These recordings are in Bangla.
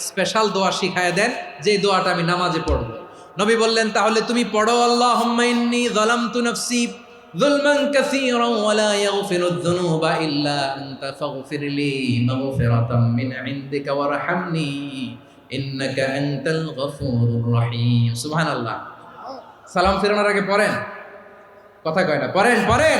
স্পেশাল দোয়া শিখায় দেন যে দোয়াটা আমি নামাজে পড়বো নবী বললেন তাহলে তুমি পড়ো আল্লাহ ইন্নী যালামতু নাফসি ظلما كثيرا ولا يغفر الذنوب إلا أنت فاغفر لي مغفرة من عندك وارحمني إنك أنت الغفور الرحيم سبحان الله সালাম ফেরানোর আগে পড়েন কথা কয় না পড়েন পড়েন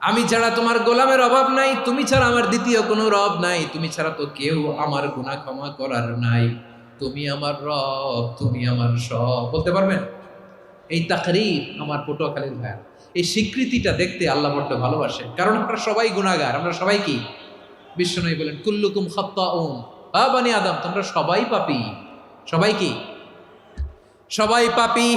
আমি ছাড়া তোমার গোলামের অভাব নাই, তুমি ছাড়া আমার দ্বিতীয় কোনো রব নাই, তুমি ছাড়া তো কেউ আমার গুনাহ ক্ষমা করার নাই। তুমি আমার রব, তুমি আমার সব। বলতে পারবেন? এই তাকরির আমার পটুয়াখালীর ভাইয়া এই স্বীকৃতিটা দেখতে আল্লাহ বড্ড ভালোবাসে। কারণ আমরা সবাই গুণাগার আমরা সবাই কি? বিশ্বনবী বলেন, কুল্লুকুম খাত্তাউন। আ বানি আদম, তোমরা সবাই পাপি। সবাই কি? সবাই পাপী।